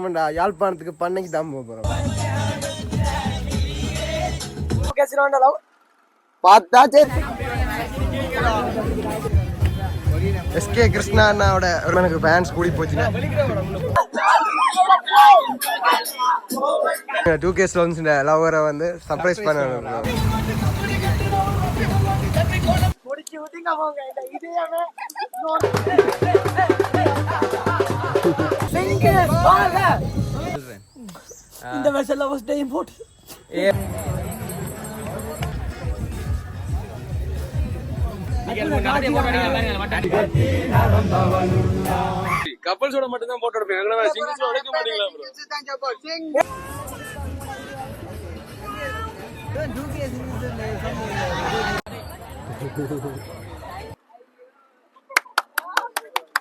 பண்ண யாழ்ப்பாணத்துக்கு பண்ணைக்கு தான் போகிறோம் பார்த்தா சரி. எஸ்கே கிருஷ்ணா அண்ணாவோட எனக்கு ஃபேன்ஸ் கூடி போச்சுன்னா. டூ கே ஸ்லோன்ஸ் லவரை வந்து சர்ப்ரைஸ் பண்ண இந்த வருஷம் லவர்ஸ் டே இம்போர்ட் கப்பல்ஸோட மட்டும் தான் போட்டோ எடுப்பீங்க. சிங்கிள்ஸ் உடைக்க மாட்டீங்களா ப்ரோ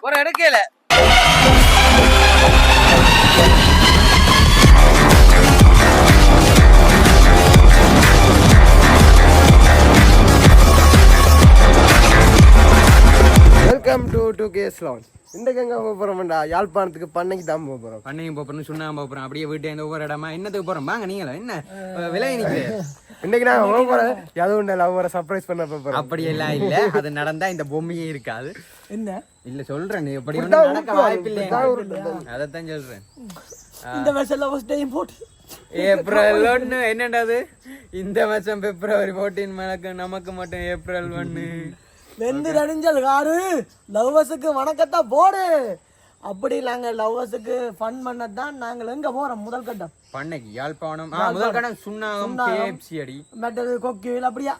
ஒரு எடுக்கல வெல்கம் டு டூ கே ஸ்லோன் இந்த எங்க போக போறோம்டா யாழ்ப்பாணத்துக்கு பண்ணைக்கு தான் போக போறோம். பண்ணையும் போறோம் சுண்ணாம்பு போறோம். அப்படியே வீட்டு இந்த ஒவ்வொரு இடமா என்னத்துக்கு போறோம்? வாங்க நீங்களா என்ன? விலை இன்னைக்கு நான் போக போறேன் எதுவும் லவ்வரை சர்ப்ரைஸ் பண்ண போக போறோம். அப்படி எல்லாம் இல்ல. அது நடந்தா இந்த பொம்மையே இருக்காது. என்ன? இல்ல சொல்றேன். நீ எப்படி நடக்க உருட்டுவாங்க, வாய்ப்பு இப்படித்தான் இல்லை அதைத்தான் சொல்றேன். இந்த வருஷம் லவர்ஸ் டே இம்போர்ட் ஏப்ரல் ஒண்ணு என்னடாது இந்த வருஷம் பிப்ரவரி ஃபோர்டீன் மணக்கு நமக்கு மட்டும் ஏப்ரல் ஒண்ணு வெந்து நடிஞ்சல் காரு. லவ்வர்ஸுக்கு வணக்கத்தான் போடு. அப்படி நாங்க லவ்வர்ஸுக்கு ஃபன் பண்ணதான் நாங்கள் எங்க போறோம்? முதல் கட்டம். பண்ணைக்கு யாழ்ப்பாணம். ஆ, முதல் கடன் சுண்ணாகம் கேப்சி அடி. மற்றது கொக்கியில் அப்படியா?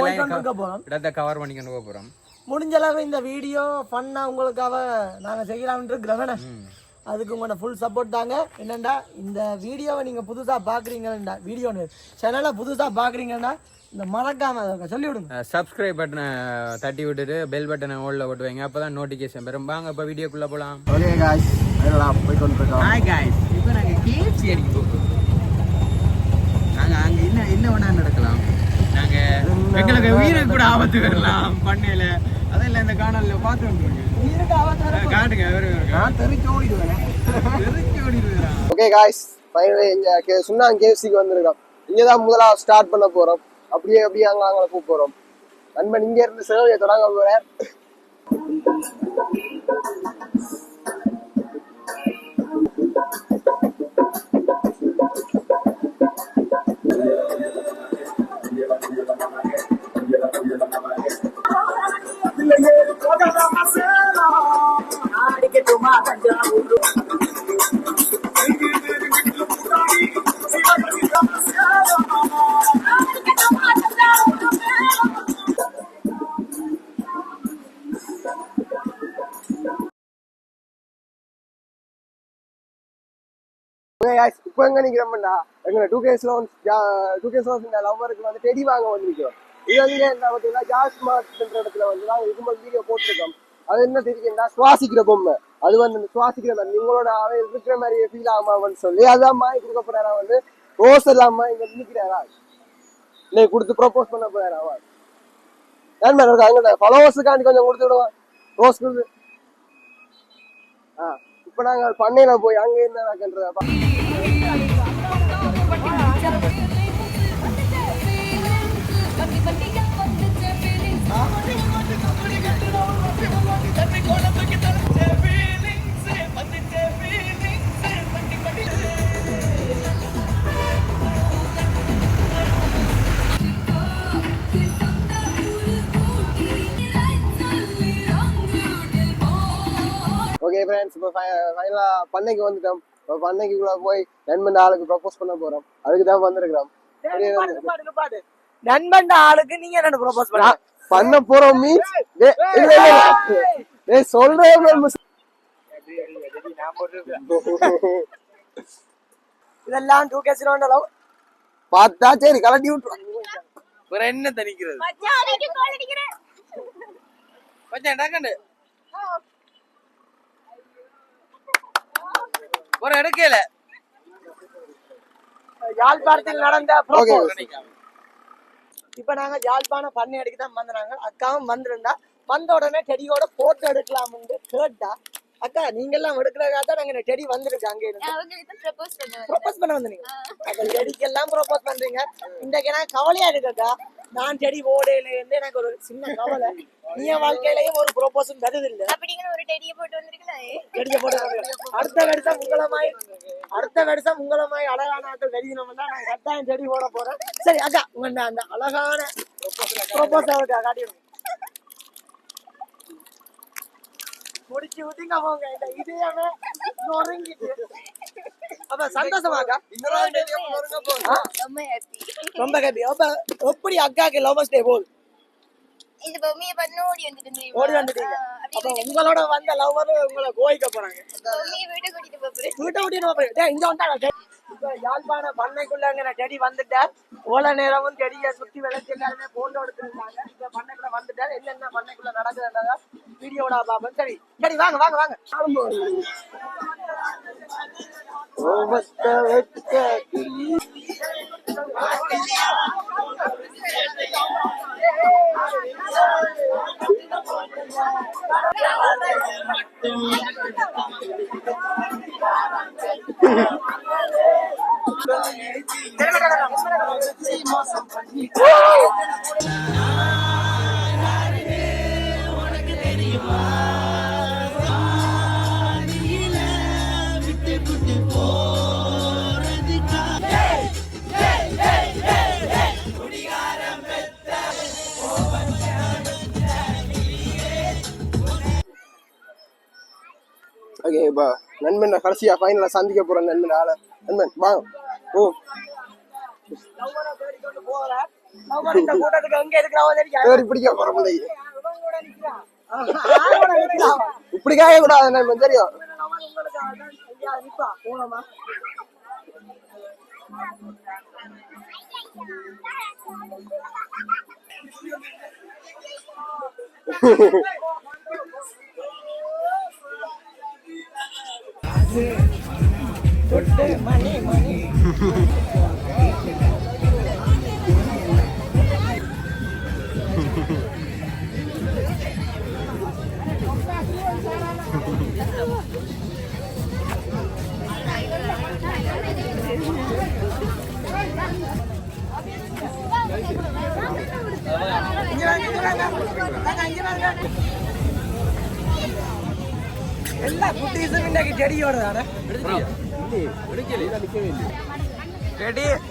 போயிட்டு போறோம். இடத்தை கவர் பண்ணிக்கொண்டு போக போறோம். முடிஞ்ச அளவு இந்த வீடியோ ஃபன்னா உங்களுக்காக நாங்க செய்யலாம்னு இருக்கிறவன அதுக்கு உங்களோட ஃபுல் சப்போர்ட் தாங்க. என்னண்டா இந்த வீடியோவை நீங்க புதுசா பாக்குறீங்கன்னா வீடியோ சேனலை புதுசா பாக்குறீங்கன்னா இந்த மறக்காம சொல்லி விடுங்க சப்ஸ்கிரைப் பட்டனை தட்டி விட்டுட்டு பெல் பட்டனை ஓல்ல போட்டு வைங்க. அப்பதான் நோட்டிஃபிகேஷன் பெறும் வாங்க இப்போ வீடியோக்குள்ள போலாம். ஓகே காய்ஸ் அதெல்லாம் போய் கொண்டு இருக்கோம் ஹாய் காய்ஸ் இப்போ நாங்க கேஎஃப்சி அடிக்க போகிறோம் நாங்க அங்க என்ன என்ன வேணா நடக்கலாம். நாங்க எங்களுக்கு உயிருக்கு கூட ஆபத்து வரலாம். பண்ணையில அதெல்லாம் இந்த காணொலியில் பார்த்து காட்டுங்க நான் ஓடிடுவேன். ஓடிடுறா ஓகே காய்ஸ் ஃபைனலி இங்க கே- சுண்ணாங்க கேஎஃப்சிக்கு வந்திருக்கோம். இங்க தான் முதலா ஸ்டார்ட் பண்ண போறோம். அப்படியே அப்படியே அங்க அங்கே போக போறோம். நண்பன் இங்க இருந்து சேவையை தொடங்க போறேன் இப்போ எங்க two case loans two case loans இந்த லவ்வருக்கு வந்து டெடி வாங்க வந்திருக்கிறோம் இது வந்து என்ன பார்த்தீங்கன்னா ஜாஸ் மார்ட்ன்ற இடத்துல வந்து நாங்கள் இருக்கும்போது வீடியோ போட்டிருக்கோம். அது என்ன தெரியுதுன்னா சுவாசிக்கிற பொம்மை. அது வந்து சுவாசிக்கிற மாதிரி நீங்களோட அவன் இருக்கிற மாதிரி ஃபீல் ஆகுமான்னு சொல்லி அதான் மாய் கொடுக்க போறாரா வந்து ரோஸ் இல்லாம இங்க நிற்கிறாரா? இன்னைக்கு கொடுத்து ப்ரொபோஸ் பண்ண போறாரா? அவன் ஏன் மேடம் அங்கே ஃபாலோவர்ஸுக்காண்டி கொஞ்சம் கொடுத்து விடுவான் ரோஸ் கொடுத்து. ஆ இப்போ நாங்கள் பண்ணையில போய் அங்கே என்ன நடக்கின்றத பண்ணைக்கு வந்துட்டோம். இப்போ பண்ணைக்குள்ள போய் நண்பன் ஆளுக்கு ப்ரப்போஸ் பண்ண போறோம். அதுக்கு தான் வந்திருக்கிறோம். அப்படியே வந்து- நண்பன் ஆளுக்கு நீங்க என்ன ப்ரோபோஸ் பண்ண நான் பண்ண போறோம் மீன்ஸ் ஏய் சொல்றேன் miss. இதெல்லாம் டூ கேஸ் லவ் பார்த்தா சரி கலட்டி விட்டுருவாங்க வேற என்ன தணிக்கிறது? மச்சான் அன்னைக்கு கோல் அடிக்கிறேன். மச்சான் டக்கண்டு ஒரு எடுக்கல. யாழ்ப்பாணத்தில் நடந்த இப்ப நாங்க யாழ்ப்பாணம் பண்ணை அடிக்க தான் வந்தாங்க அக்காவும் வந்திருந்தா. வந்த உடனே செடியோட போட்டோ எடுக்கலாம்னு கேட்டா அக்கா நீங்க எல்லாம் எடுக்கிறதா தான் நாங்க இந்த செடி வந்திருக்கு அங்க இருந்து. ப்ரொபோஸ் பண்ண வந்தீங்க அப்ப செடிக்கெல்லாம் ப்ரொபோஸ் பண்றீங்க. இன்றைக்கு எனக்கு கவலையா இருக்குக்கா நான் செடி ஓடையில இருந்து எனக்கு ஒரு சின்ன கவலை. நீ என் வாழ்க்கையிலயும் ஒரு ப்ரொபோஸும் தருது இல்ல அப்படிங்கிற ஒரு டெடியை போட்டு வந்திருக்கலாம் செடியை போட்டு. அடுத்த வருஷம் உங்களமாய் அடுத்த வருஷம் உங்களமாய் அழகான ஆட்கள் வெளியினோம்னா நான் கட்டாயம் செடி போட போறேன். சரி அக்கா உங்க அந்த- அந்த அழகான ப்ரொபோசல் காட்டிடுங்க. முடிச்சு விட்டுங்க போங்க. இந்த இதயமே நொறுங்கிட்டு. அப்ப சந்தோஷமாக்கா? ரொம்ப ஹாப்பி ரொம்ப ஹாப்பி அப்ப எப்படி அக்காக்கு லவ் டே போல் இந்த பொம்மையை பார்த்து ஓடி வந்துட்டு? ஓடி வந்துட்டீங்க அப்ப உங்களோட வந்த லவ்வர் உங்களை கோயிக்க போறாங்க. வீட்டை கூட்டிட்டு போறேன். வீட்டை விட்டு போறேன். டேய் இங்க வந்தா யாழ்ப்பாண பண்ணைக்குள்ளங்கிற செடி வந்துட்டார். ஓல நேரமும் செடியை சுத்தி விளைச்சி எல்லாருமே போட்டோ எடுத்துருந்தாங்க இந்த பண்ணைக்குள்ள வந்துட்டார். என்னென்ன பண்ணைக்குள்ள நடக்குதுன்றதா வீடியோட பாப்போம் சரி சரி வாங்க வாங்க வாங்க. கோபத்தை ஓகே இப்போ நண்பன் கடைசியா ஃபைனலா சந்திக்க போற நண்பன். ஆள. நண்பன் வாங்க. ஓ தேடி பிடிக்க போற பிள்ளை இவன் கூட நிக்கிறான். அவன் கூட நிக்கிறான். இப்படி கேட்க கூடாது நண்பன் தெரியும் மணி மணி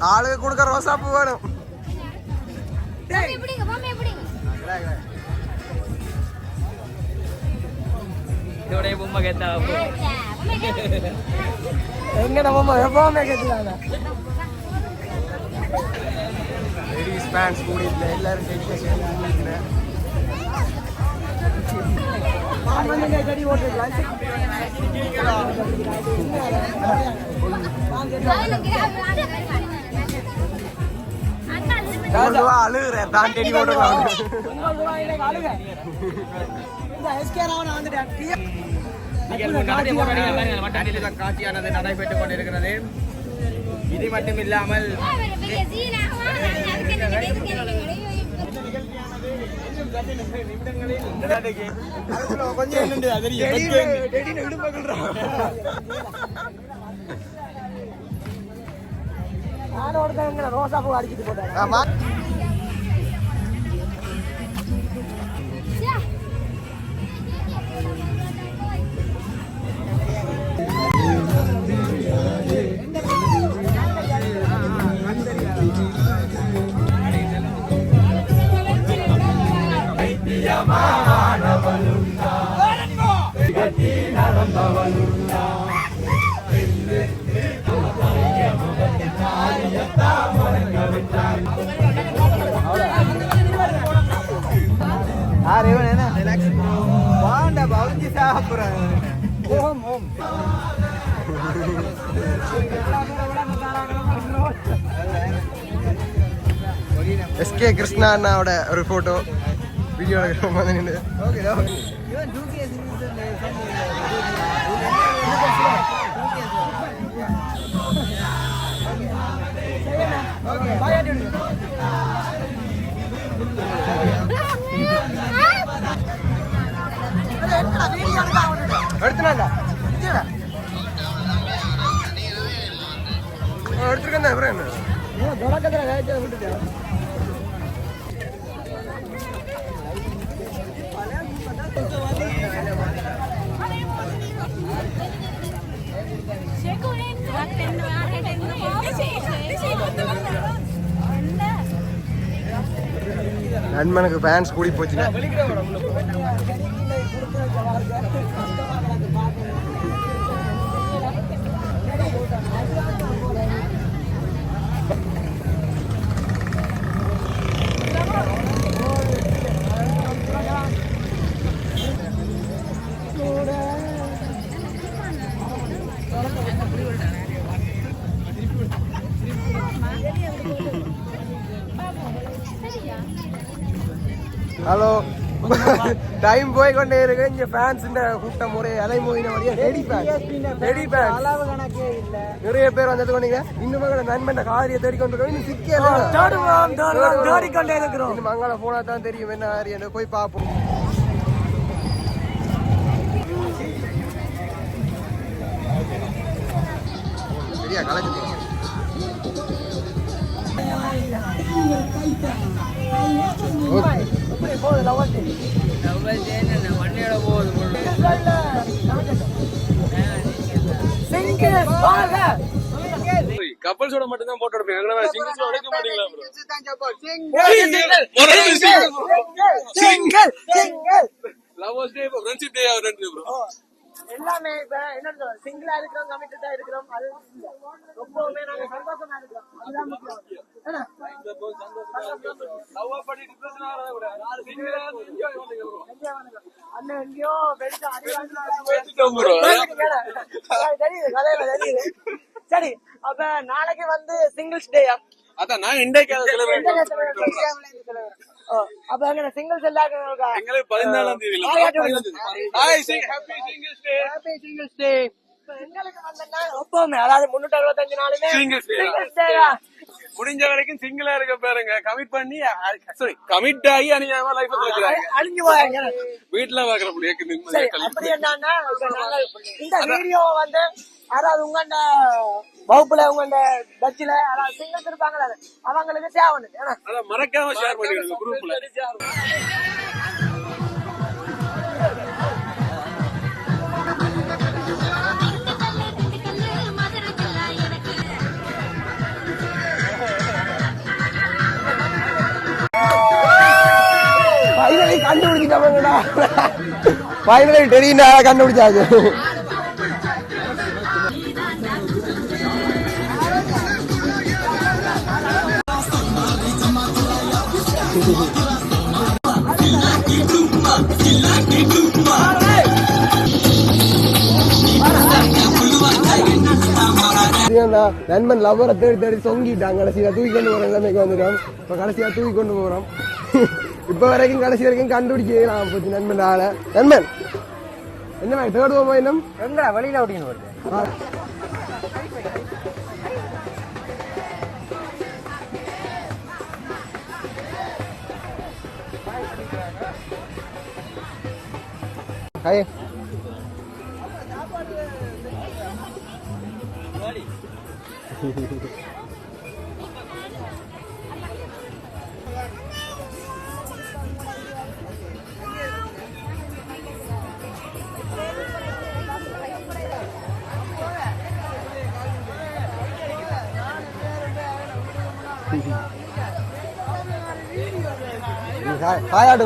ஆளுக்கு கொடுக்க ரோசா பூ வேணும் டேய், எப்படிங்க பொம்மை எப்படிங்க எங்க நம்ம எப்பவுமே கேட்டுக்காங்க லேடிஸ் பேண்ட்ஸ் கூடிட்டு எல்லாரும் டெடிக்கேஷன் டெடி ஓட்டுக்கலாம் ராவன் வந்துட்டேன் மட்டாண்டியில் காட்சியானது நடைபெற்றுக் கொண்டிருக்கிறது. இது மட்டும் இல்லாமல் கொஞ்சம் என்னண்டு அது நானும் ஒருத்தன் ரோசா பூ அடிச்சிட்டு போட்டாங்க. எஸ்கே கிருஷ்ணா அண்ணாவோட ஒரு போட்டோ வீடியோ எடுக்கிற மாதிரி நின்று ஓகே ஓகே இவன் நண்பனுக்கு ஃபேன்ஸ் கூடி போச்சுங்க. ஹலோ டைம் போய் கொண்டே இருக்கு. இங்க ஃபேன்ஸ் கூட்டம் ஒரே அலை மோதின வழியா ரெடி ஃபேன்ஸ் ரெடி ஃபேன்ஸ் அளவு கணக்கே இல்லை. நிறைய பேர் வந்தது கொண்டீங்க இன்னும் கூட நண்பன் காரியை தேடி கொண்டு இருக்கோம். இன்னும் சிக்கல தேடுவோம் தேடுவோம் தேடிக்கொண்டே இருக்கிறோம். இன்னும் மங்கள போனா தான் தெரியும் என்ன காரியம் போய் பார்ப்போம். சரியா கலக்கு கப்பல்ஸோட மட்டும் தான் போட்டோ எடுப்பீங்க சிங்கிள்ஸ் உடைக்க மாட்டீங்களா bro single single. Lovers day இப்போ ஃப்ரெண்ட்ஷிப் டே ரெண்டு ப்ரோ எல்லாமே இப்ப என்ன சிங்கிளா இருக்கிறோம் கமிட்டடா இருக்கிறோம். அது ரொம்பவுமே நாங்க சந்தோஷமா இருக்கிறோம். அதுதான். அண்ணன் எங்கேயோ தெரியுது கதையில தெரியுது சரி அப்ப நாளைக்கு வந்து சிங்கிள்ஸ் டேயா அதான் நான் இன்றைக்கு அப்ப எங்க சிங்கிள்ஸ் எல்லாருக்கும் எங்களுக்கு பதினாலாம் தேதி ஹாப்பி சிங்கிள்ஸ் டே எங்களுக்கு வந்தா எப்பவுமே அதாவது முன்னூத்தி அறுபத்தஞ்சு நாளுமே. சிங்கிள்ஸ் டேயா முடிஞ்ச வரைக்கும் சிங்கிளா இருக்க பாருங்க. கமிட் பண்ணி சாரி கமிட் ஆகி அநியாயமா லைஃப் வச்சுக்கிறாங்க அழிஞ்சு போயாங்க வீட்டுல பாக்குற முடியாது இந்த வீடியோ வந்து யாராவது உங்கண்ட வகுப்புல உங்கண்ட பட்சில யாராவது சிங்கிள்ஸ் இருப்பாங்களே அவங்களுக்கு தேவை மறக்காம ஷேர் பண்ணிடுங்க குரூப்ல ஃபைனலி கண்டுபிடிச்சிட்டாங்கடா ஃபைனலி தெரியுண்டா கண்டுபிடிச்சாச்சு. நண்பன் லவ்வரை தேடி தேடி தொங்கிட்டாங்க கடைசியா தூக்கி கொண்டு போற நிலைமைக்கு வந்துடும் இப்ப கடைசியா தூக்கி கொண்டு போறோம் இப்ப வரைக்கும் கடைசி வரைக்கும் கண்டுபிடிக்கலாம் போச்சு நண்பன் ஆள. நண்பன் என்ன தேடுவோமா இன்னும்? எங்க ஓடின்னு வருது? ஆ. ஹாய் ஹாய் ஹாய் ஆடு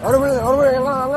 ஒரு மணி ஒரு மணி எல்லாம் அங்க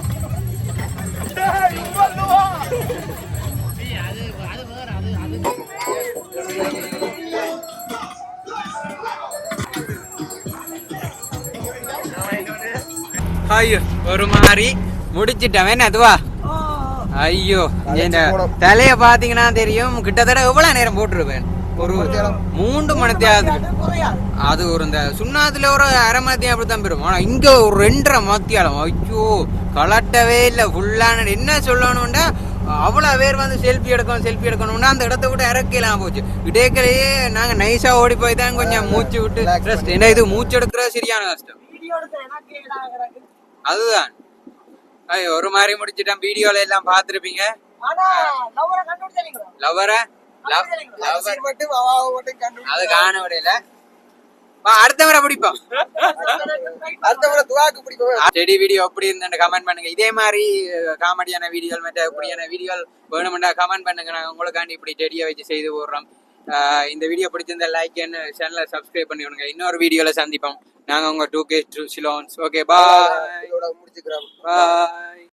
ஐயோ ஒரு மாதிரி முடிச்சிட்டவன் அதுவா? ஐயோ இந்த தலைய பாத்தீங்கன்னா தெரியும். கிட்டத்தட்ட எவ்வளவு நேரம் போட்டிருப்பேன்? ஒரு மூன்று மணித்தியாவது. அது ஒரு இந்த சுண்ணாத்துல ஒரு அரை மணித்தியம் அப்படித்தான் போயிடும். ஆனா இங்க ஒரு ரெண்டரை மத்தியாலம் ஐயோ கலட்டவே இல்லை. ஃபுல்லான என்ன சொல்லணும்டா? அவ்வளவு பேர் வந்து செல்ஃபி எடுக்கணும் செல்ஃபி எடுக்கணும்னா அந்த இடத்த விட்டு இறக்கலாம் போச்சு. இடைக்கலையே நாங்க நைஸா ஓடி போய் தான் கொஞ்சம் மூச்சு விட்டு ரெஸ்ட் என்ன இது மூச்சு எடுக்கிறது சரியான கஷ்டம். அதுதான். ஐயோ ஒரு மாதிரி முடிச்சிட்டேன். வீடியோல எல்லாம் பார்த்திருப்பீங்க. ஆனா லவ்வரை கண்டுபிடிச்சீங்களா லவ்வர லவர் மட்டும் அவாவை மட்டும் கண்டு அது காண விடையில வா, அடுத்த முறை பிடிப்போம். அடுத்த முறை துவாக்கு பிடிக்கும் செடி வீடியோ எப்படி இருந்துன்னு கமெண்ட் பண்ணுங்க. இதே மாதிரி காமெடியான வீடியோ மற்ற எப்படியான வீடியோ வேணுமெண்டா கமெண்ட் பண்ணுங்க. நாங்கள் உங்களுக்காண்டி இப்படி செடியை வச்சு செய்து போடுறோம். இந்த வீடியோ பிடிச்சிருந்தா லைக் சேனலை சப்ஸ்கிரைப் பண்ணி விடுங்க. இன்னொரு வீடியோல சந்திப்போம். நாங்க உங்க டூ கே சிலோன்ஸ் ஓகே பாய் முடிச்சுக்கிறோம். பாய்